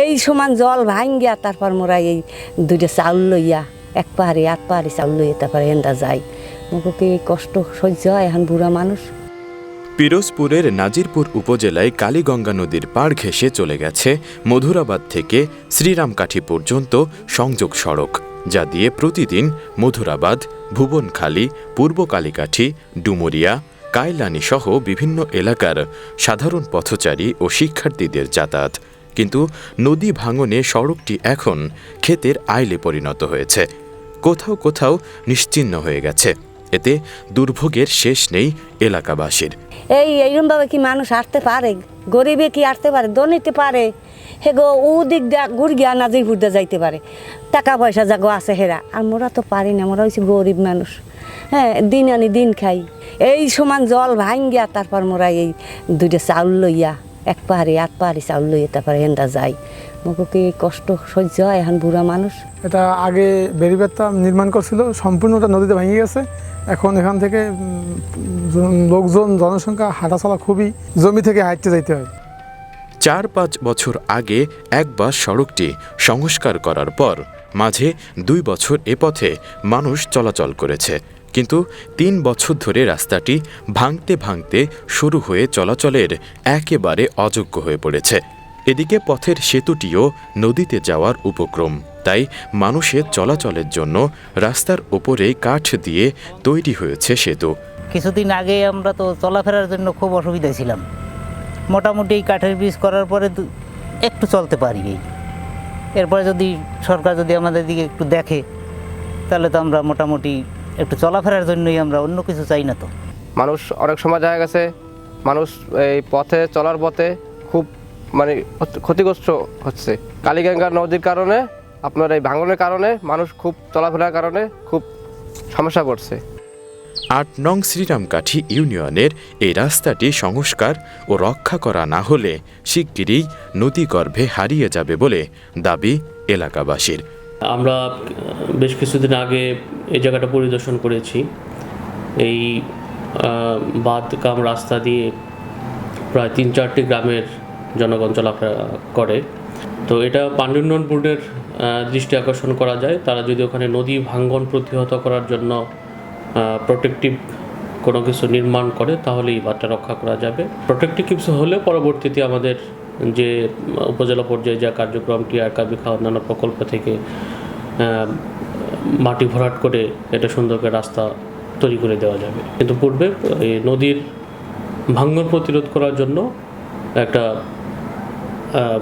এই সমান জল ভাঙ্গিয়া তারপর মোরা এই দুইটা চাউল লইয়া, এক পাহাড়ি আট পাহাড়ি চাউল লইয়া তারপরে এন্দা যাই। মুখকে এই কষ্ট সহ্য হয় এখন বুড়া মানুষ? পিরোজপুরের নাজিরপুর উপজেলায় কালীগঙ্গা নদীর পাড় ঘেঁষে চলে গেছে মধুরাবাদ থেকে শ্রীরামকাঠি পর্যন্ত সংযোগ সড়ক, যা দিয়ে প্রতিদিন মধুরাবাদ, ভুবনখালী, পূর্ব কালীকাঠি, ডুমুরিয়া কায়লানি সহ বিভিন্ন এলাকার সাধারণ পথচারী ও শিক্ষার্থীদের যাতায়াত কিন্তু নদী ভাঙনে সড়কটি এখন ক্ষেতের আইলে পরিণত হয়েছে। কোথাও কোথাও নিশ্চিহ্ন হয়ে গেছে। এতে দুর্ভোগের শেষ নেই এলাকাবাসীর। এই এইরকমভাবে কি মানুষ আসতে পারে? গরিবে কি আসতে পারে? দনিতে পারে? হে গো, ও দিক গিয়া নাজিরপুর দিয়া যাইতে পারে। টাকা পয়সা যাগো আছে হেরা। আর মোরা তো পারি না, মোরা হচ্ছে গরিব মানুষ। হ্যাঁ দিন আনি দিন খাই। এই সমান জল ভাঙ্গিয়া তারপর মোরা এই দুইটা চাউল লইয়া এক পাহাড়ি আট পাহাড়ি চাউল লইয়া তারপরে এন্দা যাই মুখকে এই কষ্ট সহ্য হয় এখন বুড়া মানুষ? এটা আগে বেরিবেদটা নির্মাণ করছিল সম্পূর্ণটা নদীতে ভেঙে গেছে। এখন এখান থেকে লোকজন জনসংখ্যা হাঁটাচলা খুবই জমি থেকে হাঁটতে যাইতে হয়। চার পাঁচ বছর আগে একবার সড়কটি সংস্কার করার পর মাঝে দুই বছর এ পথে মানুষ চলাচল করেছে। কিন্তু তিন বছর ধরে রাস্তাটি ভাঙতে ভাঙতে শুরু হয়ে চলাচলের একেবারে অযোগ্য হয়ে পড়েছে। এদিকে পথের সেতুটিও নদীতে যাওয়ার উপক্রম। তাই মানুষের চলাচলের জন্য রাস্তার ওপরে কাঠ দিয়ে তৈরি হয়েছে সেতু। কিছুদিন আগে আমরা তো চলাফেরার জন্য খুব অসুবিধায় ছিলাম। মোটামুটি এই কাঠের ব্রিজ করার পরে একটু চলতে পারি এরপরে যদি সরকার যদি আমাদের দিকে একটু দেখে, তাহলে তো আমরা মোটামুটি একটু চলাফেরার জন্যই আমরা অন্য কিছু চাই না তো। মানুষ অনেক সময় দেখা গেছে মানুষ এই পথে চলার পথে খুব মানে ক্ষতিগ্রস্ত হচ্ছে। কালীগঙ্গা নদীর কারণে আপনার এই ভাঙনের কারণে মানুষ খুব চলাফেরার কারণে খুব সমস্যা পড়ছে। আট নং শ্রীরামকাঠি ইউনিয়নের এই রাস্তাটি সংস্কার ও রক্ষা করা না হলে শিগগিরই নদীগর্ভে হারিয়ে যাবে বলে দাবি এলাকাবাসীর। আমরা বেশ কিছুদিন আগে এই জায়গাটা পরিদর্শন করেছি। এই বাদকাম রাস্তা দিয়ে প্রায় তিন চারটি গ্রামের জনগণ চলাফেরা করে। তো এটা পানি উন্নয়ন বোর্ডের দৃষ্টি আকর্ষণ করা যায়। তারা যদি ওখানে নদী ভাঙ্গন প্রতিহত করার জন্য প্রোটেক্টিভ কোনো কিছু নির্মাণ করে তাহলে এই বাঁধটা রক্ষা করা যাবে। প্রোটেক্টিভ কিছু হলে পরবর্তীতে আমাদের যে, উপজেলা পর্যায়ে যা কার্যক্রম টিআর কাবিখা অন্যান্য প্রকল্প থেকে মাটি ভরাট করে এটা সুন্দর করে রাস্তা তৈরি করে দেওয়া যাবে। কিন্তু পূর্বে এই নদীর ভাঙ্গন প্রতিরোধ করার জন্য একটা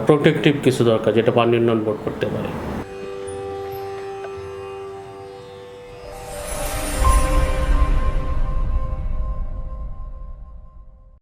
প্রোটেক্টিভ কিছু দরকার যেটা পানি উন্নয়ন বোর্ড করতে পারে।